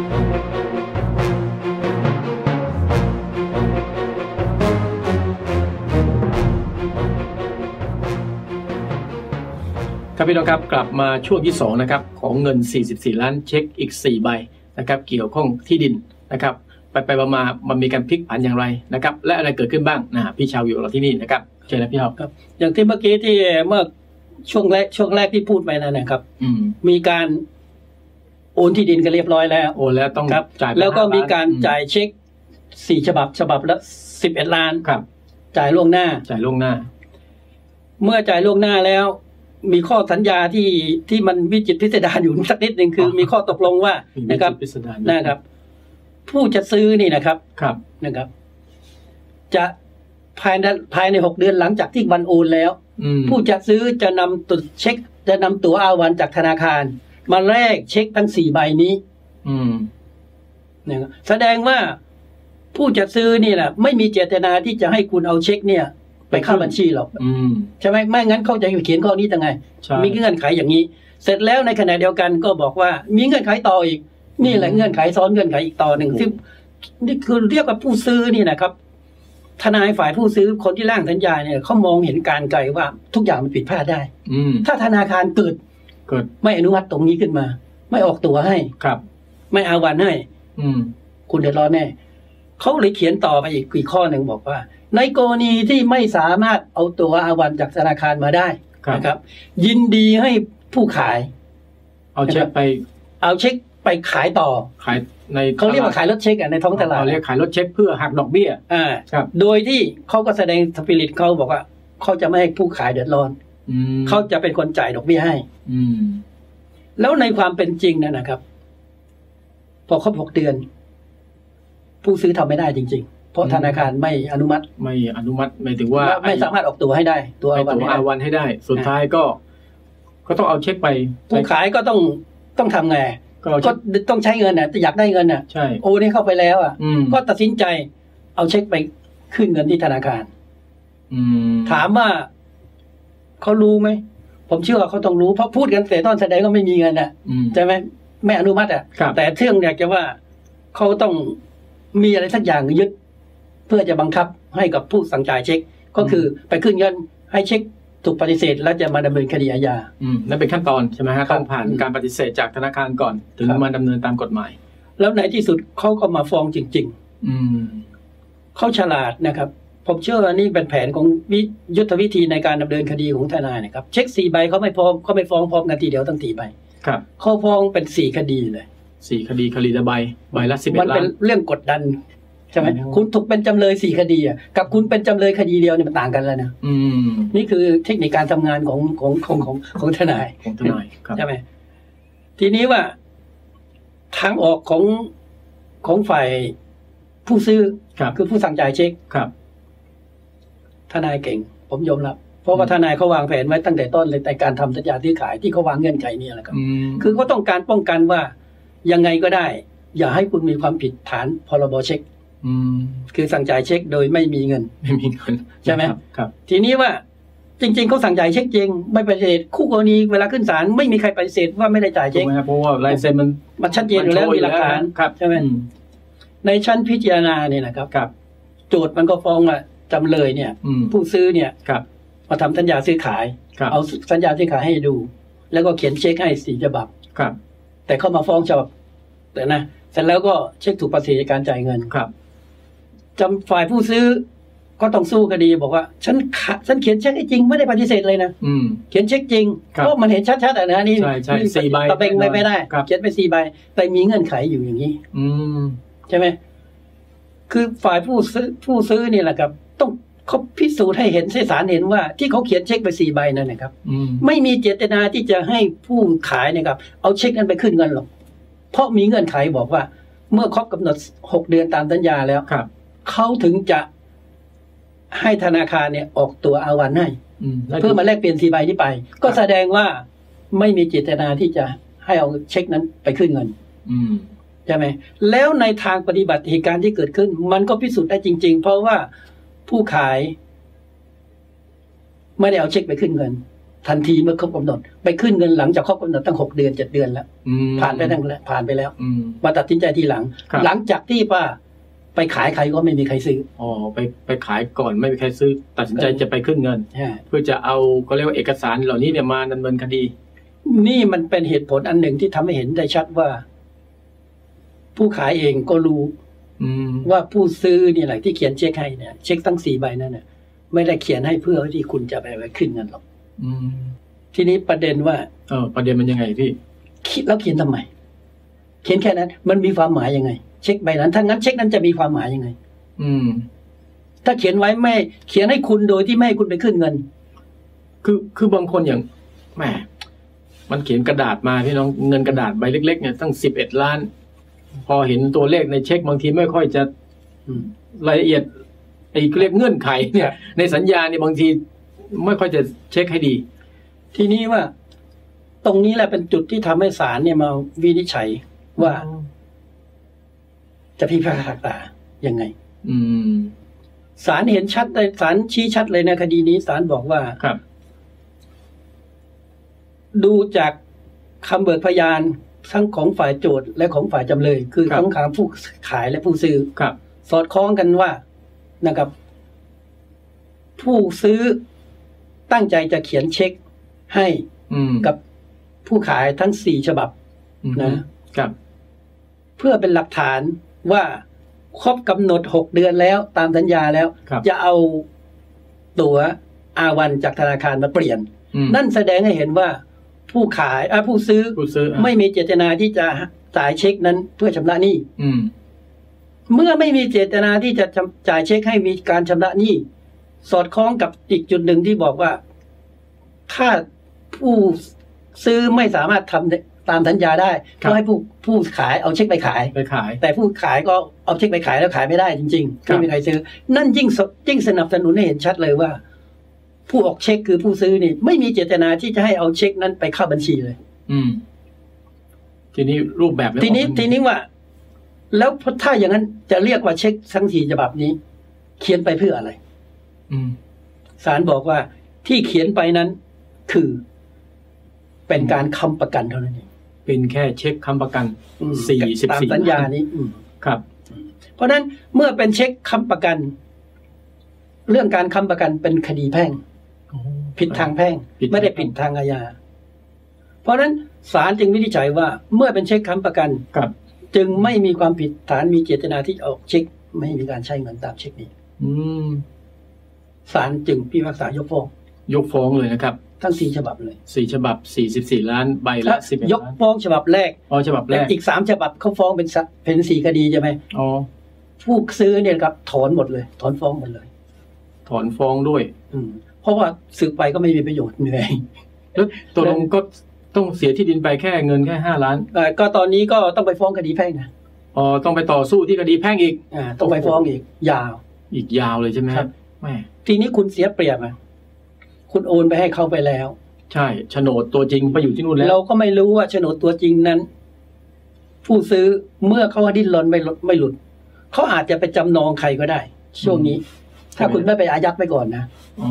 ครับพี่น้องครับกลับมาช่วงที่2นะครับของเงิน 44 ล้านเช็คอีก 4 ใบนะครับเกี่ยวข้องที่ดินนะครับไปไปมามันมีการพลิกผันอย่างไรนะครับและอะไรเกิดขึ้นบ้างนะพี่ชาวอยู่เราที่นี่นะครับเชิญนะพี่ท็อปครับ อย่างที่เมื่อกี้ที่เมื่อช่วงแรกช่วงแรกที่พูดไปนั่นนะครับอืมมีการ โอนที่ดินกันเรียบร้อยแล้วโอนแล้วต้องครับจ่ายไปแล้วก็ห้ล้นมีการจ่ายเช็คสี่ฉบับฉบับละสิบเอ็ดล้านครับ จ่ายล่วงหน้าจ่ายล่วงหน้า เมื่อจ่ายล่วงหน้าแล้ว มีข้อสัญญาที่ที่มันวิจิตรพิสดารอยู่สักนิดหนึ่งคืออมีข้อตกลงว่ามีนะครับพิสดารนะครับ ผู้จะซื้อนี่นะครับครับนะครับ จะภายในภายในหกเดือนหลังจากที่วันโอนแล้วอืมผู้จะซื้อจะนำตัวเช็ค จะนำตั๋วอาวันจากธนาคาร มาแลกเช็คทั้งสี่ใบนี้ อืมนะครับแสดงว่าผู้จะซื้อนี่แหละไม่มีเจตนาที่จะให้คุณเอาเช็คเนี่ย ไปเข้าบัญชีหรอกอืมใช่ไหมไม่งั้นเขาจะเขียนข้อนี้ยังไงใช่มีเงื่อนไขอย่างนี้ เสร็จแล้วในขณะเดียวกันก็บอกว่า มีเงื่อนไขต่ออีก นี่แหละเงื่อนไขซ้อนเงื่อนไขอีกต่อหนึ่งที่นี่คือเรียกว่าผู้ซื้อนี่นะครับ ทนายฝ่ายผู้ซื้อคนที่ร่างสัญญาเนี่ยเขามองเห็นการไกลว่าทุกอย่างมันผิดพลาดได้อืมถ้าธนาคารเกิดเกิด ไม่อนุมัติตรงนี้ขึ้นมา ไม่ออกตัวให้ครับ ไม่อาวันให้อืม คุณเดือดร้อนแน่เขาเลยเขียนต่อไปอีกอีกข้อหนึ่งบอกว่า ในกรณีที่ไม่สามารถเอาตัวอาวันจากธนาคารมาได้ครับนะครับ ยินดีให้ผู้ขาย เอาเช็คไป เอาเช็คไปขายต่อขายในเขาเรียกว่าขายรถเช็คอะในท้องตลาดเขาเรียกขายรถเช็คเพื่อหักดอกเบี้ยอ่าครับโดยที่เขาก็แสดงสปิริตเขาบอกว่าเขาจะไม่ให้ผู้ขายเดือดร้อนอืม เขาจะเป็นคนจ่ายดอกเบี้ยให้ อืมแล้วในความเป็นจริงเนยนะครับ พอครบหกเดือน ผู้ซื้อทำไม่ได้จริง ๆ เพราะธนาคารไม่อนุมัติ ไม่อนุมัติหมายถึงว่าและไม่สามารถออกตัวให้ได้ ตัวไอ้อาวันตัวให้อาได้วันให้ได้ สุดท้ายก็ ก็ต้องเอาเช็คไปผู้ขายก็ต้องต้องทำไงก็เอาก็เช็คต้องใช้เงินน่ะอยากได้เงินน่ะใช่โอนให้เข้าไปแล้วอะอืมก็ตัดสินใจ เอาเช็คไปขึ้นเงินที่ธนาคารอืมถามว่า เขารู้ไหมผมเชื่อว่าเขาต้องรู้เพราะพูดกันแต่ต้นแสดงก็ไม่มีเงินอะอืมใช่ไหมไม่อนุมัติอะครับแต่เทื่องอยากจะว่าเขาต้องมีอะไรสักอย่างยึด เพื่อจะบังคับให้กับผู้สั่งจ่ายเช็ค ก็คือไปขึ้นเงินให้เช็คถูกปฏิเสธแล้วจะมาดำเนินคดีอาญาอืมนั่นเป็นขั้นตอนใช่ไหมฮะครับต้องผ่านอืมการปฏิเสธจากธนาคารก่อน ถึงครับมาดำเนินตามกฎหมาย แล้วในที่สุดเขาก็มาฟ้องจริงอืมๆเขาฉลาดนะครับ ผมเชื่อว่านี่เป็นแผนของวิยุทธวิธีในการดำเนินคดีของทนายนะครับ เช็คสี่ใบเขาไม่พร้อมเขาไม่ฟ้องพร้อมกันทีเดียวทั้งสี่ใบครับเขาฟ้องเป็นสี่คดีเลยสี่คดีคดีละใบใบละสิบเอ็มัดนล้าเป็นนเรื่องกดดันใช่ไหมอ๋อคุณถูกเป็นจำเลยสี่คดีอะกับคุณเป็นจำเลยคดีเดียวเนี่ยมันต่างกันแล้วนะอืมนี่คือเทคนิคการทำงานของของของของของทนายของทนายครับใช่ไหมทีนี้ว่า ทางออกของของฝ่ายผู้ซื้อครับคือผู้สั่งจ่ายเช็คครับ ทนายเก่ง ผมยอมรับเพราะว่าทนายเขาวางแผนไว้ตั้งแต่ต้นเลยในการทำสัญญาซื้อขายที่เขาวางเงื่อนไขนี่แหละครับอืมคือเขาต้องการป้องกันว่ายังไงก็ได้ อย่าให้คุณมีความผิดฐานพรบเช็คอืมคือสั่งจ่ายเช็คโดยไม่มีเงิน ไม่มีเงินใช่ไหมครับครับ ทีนี้ว่าจริงๆเขาสั่งจ่ายเช็คจริง ไม่ปฏิเสธคู่กรณีเวลาขึ้นศาลไม่มีใครปฏิเสธว่าไม่ได้จ่ายถูเช็กคไหมครับเพราะว่าลายเซ็นมันมันชัดเจนอยู่แล้วโชมีหลักฐานครับใช่ไหมอืในชั้นพิจารณาเนี่ยนะครับครับโจทย์มันก็ฟ้องว่า จำเลยเนี่ยอืมผู้ซื้อเนี่ยครับมาทำสัญญาซื้อขายครับเอาสัญญาซื้อขายให้ดู แล้วก็เขียนเช็คให้สี่ฉบับครับ แต่เขามาฟ้องฉบับแต่นะเสร็จแล้วก็เช็คถูกปฏิเสธการจ่ายเงินครับจำฝ่ายผู้ซื้อก็ต้องสู้คดีบอกว่า ฉันขะฉันเขียนเช็คให้จริงไม่ได้ปฏิเสธเลยนะอืมเขียนเช็คจริงครับเพราะมันเห็นชัดๆอะนะนี่ใช่ใช่นี่สี่ใบตะเบงไม่ไม่ได้ครับเขียนไปสี่ใบแต่มีเงื่อนไขอยู่อย่างนี้ อืมใช่ไหมคือฝ่ายผู้ซื้อผู้ซื้อนี่แหละครับ ต้องเขาพิสูจน์ให้เห็นให้ศาลเห็นว่า ที่เขาเขียนเช็คไปสี่ใบนั่นนะครับอืมไม่มีเจตนาที่จะให้ผู้ขายเนะครับ เอาเช็คนั้นไปขึ้นเงินหรอก เพราะมีเงื่อนไขบอกว่า เมื่อครบกำหนดหกเดือนตามสัญญาแล้วครับเขาถึงจะให้ธนาคารเนี่ยออกตัวอาวันให้อืมแล้วเพื่อมาแลกเปลี่ยนสี่ใบที่ไป ก็แสดงว่าไม่มีเจตนาที่จะให้เอาเช็คนั้นไปขึ้นเงิน อืมใช่ไหมแล้วในทางปฏิบัติเหตุการณ์ที่เกิดขึ้น มันก็พิสูจน์ได้จริง ๆ เพราะว่า ผู้ขาย ไม่ได้เอาเช็คไปขึ้นเงิน ทันทีเมื่อครบกำหนด ไปขึ้นเงินหลังจากครบกำหนดตั้งหกเดือนเจ็ดเดือนแล้วอืมผ่านไปตั้งผ่านไปแล้วอืมมาตัดสินใจทีหลังครับหลังจากที่ป้าไปขายใครก็ไม่มีใครซื้อ อ๋อ ไปไปขายก่อนไม่มีใครซื้อ ตัดสินใจจะไปขึ้นเงินฮะเพื่อจะเอาก็เรียกว่าเอกสารเหล่านี้เนี่ยมาดำเนินคดี นี่มันเป็นเหตุผลอันหนึ่งที่ทำให้เห็นได้ชัดว่า ผู้ขายเองก็รู้อืม ว่าผู้ซื้อนี่แหละที่เขียนเช็คให้เนี่ยเช็คทั้งสี่ใบนั่นน่ะไม่ได้เขียนให้เพื่อที่คุณจะไปไปขึ้นเงินหรอกอืมทีนี้ประเด็นว่า เออ ประเด็นมันยังไงพี่คิดแล้วเขียนทำไม เขียนแค่นั้น มันมีความหมายยังไง เช็คใบนั้นถ้างั้นเช็คนั้นจะมีความหมายยังไง อืม ถ้าเขียนไว้ไม่ เขียนให้คุณโดยที่ไม่ให้คุณไปขึ้นเงิน คือคือบางคนอย่างแหมมันเขียนกระดาษมาพี่น้องเงินกระดาษใบเล็กๆเนี่ยตั้งสิบเอ็ดล้าน พอเห็นตัวเลขในเช็คบางทีไม่ค่อยจะอืมรายละเอียดไอ้เรียกเงื่อนไข เนี่ย ในสัญญาเนี่ยบางทีไม่ค่อยจะเช็คให้ดี ทีนี้ว่า ตรงนี้แหละเป็นจุดที่ทำให้ศาลเนี่ยมาวินิจฉัยว่า จะพิพากษายังไง อืมศาลเห็นชัดเลยศาลชี้ชัดเลยในคดีนี้ศาลบอกว่าครับ ดูจากคำเบิกพยาน ทั้งของฝ่ายโจทย์และของฝ่ายจำเลย คือครับของขางผู้ขายและผู้ซื้อครับ สอดคล้องกันว่านะครับ ผู้ซื้อตั้งใจจะเขียนเช็คให้อืมกับผู้ขายทั้งสี่ฉบับอืมนะครับ เพื่อเป็นหลักฐานว่าครบกำหนดหกเดือนแล้วตามสัญญาแล้วครับจะเอาตั๋วอาวันจากธนาคารมาเปลี่ยนอืมนั่นแสดงให้เห็นว่า ผู้ขายอะผู้ซื้อผู้ซื้ออะไม่มีเจตนาที่จะจ่ายเช็คนั้นเพื่อชำระหนี้อืมเมื่อไม่มีเจตนาที่จะจำจ่ายเช็คให้มีการชำระหนี้สอดคล้องกับอีกจุดหนึ่งที่บอกว่า ถ้าผู้ซื้อไม่สามารถทำตามสัญญาได้ครับก็ให้ผู้ผู้ขายเอาเช็คไปขายไปขาย แต่ผู้ขายก็เอาเช็คไปขายแล้วขายไม่ได้จริงๆครับไม่มีใครซื้อ นั่นยิ่งสยิ่งสนับสนุนให้เห็นชัดเลยว่า ผู้ออกเช็คคือผู้ซื้อนี่ ไม่มีเจตนาที่จะให้เอาเช็คนั้นไปเข้าบัญชีเลย อืม ทีนี้รูปแบบแล้วทีนี้ออกมาทีนี้ว่า แล้วถ้าอย่างนั้นจะเรียกว่าเช็คทั้งสี่ฉบับนี้ เขียนไปเพื่ออะไร อืมศาลบอกว่าที่เขียนไปนั้น คือเป็นการค้ำประกันเท่านั้นเองเป็นแค่เช็คค้ำประกันอืมสี่สิบตามสี่สัญญานี้อืมครับ เพราะฉะนั้นเมื่อเป็นเช็คค้ำประกัน เรื่องการค้ำประกันเป็นคดีแพ่ง ผิดทางแพ่งผิดทางไม่ได้ผิดทางอาญา เพราะฉะนั้นศาลจึงวินิจฉัยว่า เมื่อเป็นเช็คค้ำประกันครับจึงไม่มีความผิดฐานมีเจตนาที่จะออกเช็ค ไม่มีการใช้เงินตามเช็คนี้ อืมศาลจึงพิพากษายกฟ้อง ยกฟ้องเลยนะครับ ทั้งสี่ฉบับเลยสี่ฉบับสี่สิบสี่ล้านใบและละสิบเอ็ดยกล้านฟ้องฉบับแรกอ๋อฉบับแรแต่กอีกสามฉบับเขาฟ้องเป็นสะเป็นสี่คดีใช่ไหมอ๋อผู้ซื้อเนี่ยครับ ถอนหมดเลย ถอนฟ้องหมดเลย ถอนฟ้องด้วย อืมเพ ราะว่าสืบไปก็ไม่มีประโยชน์เหนื่อยแล้วตกลงก็ต้องเสียที่ดินไปแค่เงินแค่ห้าล้านเอ่อก็ตอนนี้ก็ต้องไปฟ้องคดีแพ่งนะอ๋อต้องไปต่อสู้ที่คดีแพ่งอีกอ่าต้องไปฟ้องอีก ยาว อีกยาวเลยใช่ไหมครับแม่ทีนี้คุณเสียเปรียบอะคุณโอนไปให้เขาไปแล้ว ใช่โฉนดตัวจริงไปอยู่ที่นู่นแล้ว เราก็ไม่รู้ว่าโฉนดตัวจริงนั้น ผู้ซื้อเมื่อเขาดิ้นรนไม่หลุดไม่หลุดเขาอาจจะไปจำนองใครก็ได้ ช่วงนี้ ถ้าคุณไม่ไปอายัดไปก่อนนะอ๋อ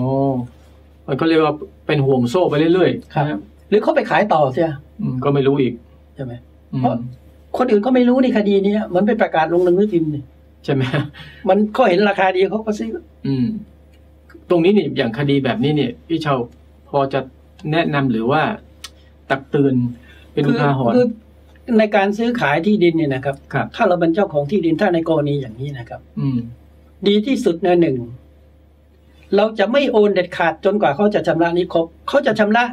มันก็เรียกว่าเป็นห่วงโซ่ไปเรื่อยๆครับนะหรือเขาไปขายต่อเสียอืมก็ไม่รู้อีกใช่ไหมอืมเพราะคนอื่นก็ไม่รู้ในคดีนี้มันไปประกาศลงหนังสือพิมพ์นี่ใช่ไหมมันเขาเห็นราคาดีเขาก็ซื้ออืม ตรงนี้เนี่ยอย่างคดีแบบนี้เนี่ย พี่เชาพอจะแนะนำหรือว่า ตักเตือนเป็นอุคือทาหรณ์คือในการซื้อขายที่ดินเนี่ยนะครับครับ ถ้าเราเป็นเจ้าของที่ดินถ้าในกรณีอย่างนี้นะครับ อืม ดีที่สุดนะหนึ่ง เราจะไม่โอนเด็ดขาดจนกว่าเขาจะชำระนี้ครบเขาจะชำระ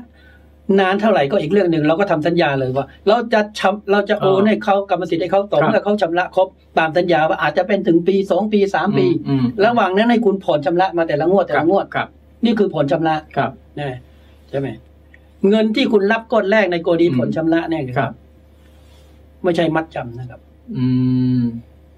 นานเท่าไหร่ก็อีกเรื่องหนึ่งเราก็ทำสัญญาเลยว่า เราจะชำเราจะโอนอ๋อให้เขากรรมสิทธิ์ให้เขาต่อครับเมื่อเขาชำระครบตามสัญญาว่าอาจจะเป็นถึงปีสองปีสามปีอืมระหว่างนั้นให้คุณผ่อนชำระมาแต่ละงวดแต่ละงวดครับนี่คือผ่อนชำระครับนะใช่ไหมเงินที่คุณรับก้อนแรกในกรณีอืมผ่อนชำระเนี่ยครับ ไม่ใช่มัดจำนะครับ อืม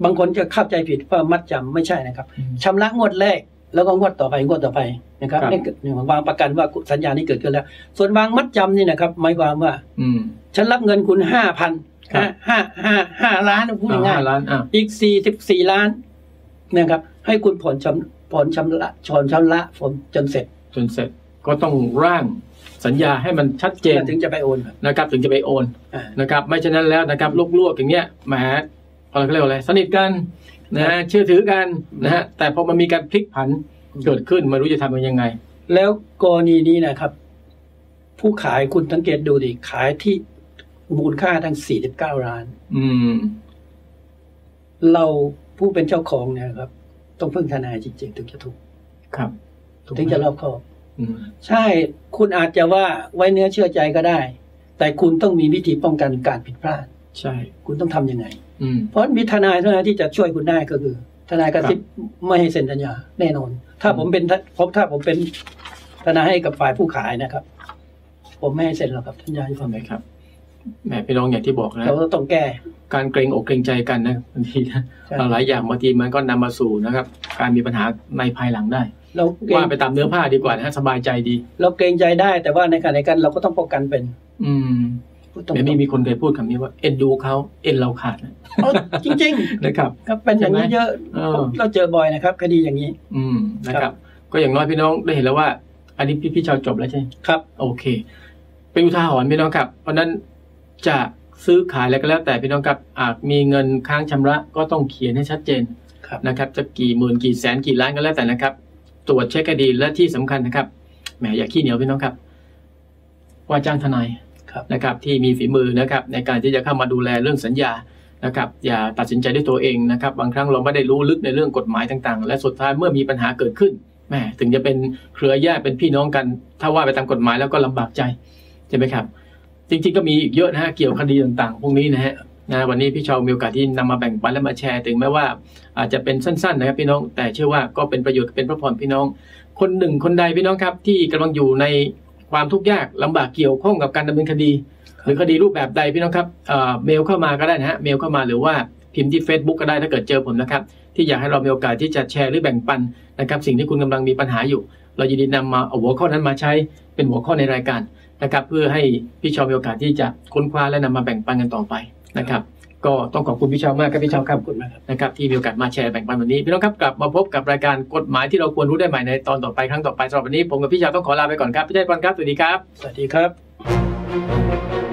บางคนจะเข้าใจผิดว่ามัดจำไม่ใช่นะครับอืมชำระงวดแรก แล้วก็งวดต่อไปงวดต่อไปนะครับครับ นี่คือนี่วางประกันว่าสัญญานี้เกิดขึ้นแล้ว ส่วนวางมัดจำนี่นะครับหมายความว่า อืม ฉันรับเงินคุณห้าพันครับ ห้าห้าห้าล้านพูดเอาง่าห้ายล้านอะๆอีกสี่สิบสี่ล้านนะครับ ให้คุณผ่อนชำผ่อนชำระชอนชำระผมจนเสร็จจนเสร็จก็ต้องร่างสัญญาให้มันชัดเจนถึงจะไปโอนครับนะครับ ถึงจะไปโอนอ่านะครับ ไม่ฉะนั้นแล้วนะครับลวกๆอย่างเงี้ยแหมอะไรเขาเรียกว่าอะไรสนิทกัน นะฮะเชื่อถือกันนะฮะแต่พอมันมีการพลิกผันเกิดขึ้นไม่รู้จะทำมันยังไง แล้วกรณีนี้นะครับ ผู้ขายคุณสังเกตดูดิขายที่มูลค่าทั้ง49ล้าน อืม เราผู้เป็นเจ้าของเนี่ยครับ ต้องพึ่งทนายจริงๆ ถึงจะถูกครับถูกไหมถึงจะรอบคอบอืมใช่ คุณอาจจะว่าไว้เนื้อเชื่อใจก็ได้ แต่คุณต้องมีวิธีป้องกันการผิดพลาด ใช่ คุณต้องทำยังไงอืม เพราะมีทนายเท่านั้นที่จะช่วยคุณได้ก็คือ ทนายกระซิบไม่ให้เซ็นสัญญาแน่นอน ถ้าผมเป็นพบถ้าผมเป็นทนายให้กับฝ่ายผู้ขายนะครับ ผมไม่ให้เซ็นหรอกครับสัญญาที่ผมทำไมครับแหมพี่น้องอย่างที่บอกนะเราก็ต้องแก้การเกรงอกเกรงใจกันนะบางทีนะใช่หลายอย่างบางทีมันก็นำมาสู่นะครับ การมีปัญหาในภายหลังได้เราเกรงว่าไปตามเนื้อผ้าดีกว่านะฮะสบายใจดี เราเกรงใจได้แต่ว่าในขณะเดียวกันเราก็ต้องป้องกันเป็น อืม พูดตรงแต่ๆไม่มีคนเคยพูดคำนี้ว่าเอ็นดูเขาเอ็นเราขาดนะเออจริงนะครับ ๆครับเป็นอย่างนี้เยอะเออ ผมเราเจอบ่อยนะครับ คดีอย่างนี้ อืมนะคครัรับบก็อย่างน้อยพี่น้องได้เห็นแล้วว่า อันนี้พี่พี่ชาวจบแล้วใช่ไหมครับ โอเค เป็นอุทาหรณ์พี่น้องครับ เพราะฉะนั้นจะซื้อขายอะไรก็แล้ว แต่พี่น้องครับอาจมีเงินค้างชำระก็ต้องเขียนให้ชัดเจนครับ นะครับ จะกี่หมื่นกี่แสนกี่ล้านก็แล้วแต่นะครับ ตรวจเช็คคดีและที่สำคัญนะครับแหมอย่าขี้เหนียวพี่น้องครับ ว่าจ้างทนายครับ นะครับที่มีฝีมือนะครับในการที่จะเข้ามาดูแลเรื่องสัญญานะครับอย่าตัดสินใจด้วยตัวเองนะครับบางครั้งเราไม่ได้รู้ลึกในเรื่องกฎหมายต่างๆ และสุดท้ายเมื่อมีปัญหาเกิดขึ้นแหมถึงจะเป็นเครือญาติเป็นพี่น้องกัน ถ้าว่าไปตามกฎหมายแล้วก็ลำบากใจใช่ไหมครับ จริงๆก็มีอีกเยอะนะฮะเกี่ยวกับคดีต่างๆ พวกนี้นะฮะนะวันนี้พี่ชาวมีโอกาสที่นำมาแบ่งปันและมาแชร์ ถึงแม้ว่าอาจจะเป็นสั้นๆนะครับพี่น้องแต่เชื่อว่าก็เป็นประโยชน์เป็นพระพรพี่น้อง คนหนึ่งคนใดพี่น้องครับที่กำลังอยู่ใน ความทุกข์ยากลำบากเกี่ยวข้องกับการดำเนินคดี หรือคดีรูปแบบใดพี่น้องครับเมลเข้ามาก็ได้นะฮะเมลเข้ามาหรือว่าพิมพ์ที่ Facebook ก็ได้ถ้าเกิดเจอผมนะครับ ที่อยากให้เรามีโอกาสที่จะแชร์หรือแบ่งปันนะครับ สิ่งที่คุณกำลังมีปัญหาอยู่ เรายินดีนำมาเอาหัวข้อนั้นมาใช้เป็นหัวข้อในรายการนะครับ เพื่อให้พี่ชาวมีโอกาสที่จะค้นคว้าและนำมาแบ่งปันกันต่อไปนะครับ ก็ต้องขอบคุณพี่ชาวมากครับพี่ชาวครับขอบคุณมากครับนะครับที่มีโอกาสมาแชร์แบ่งปันวันนี้พี่น้องครับกลับมาพบกับรายการกฎหมายที่เราควรรู้ได้ใหม่ในตอนต่อไปครั้งต่อไปสำหรับวันนี้ผมกับพี่ชาวต้องขอลาไปก่อนครับพี่ชัยพรครับสวัสดีครับ สวัสดีครับ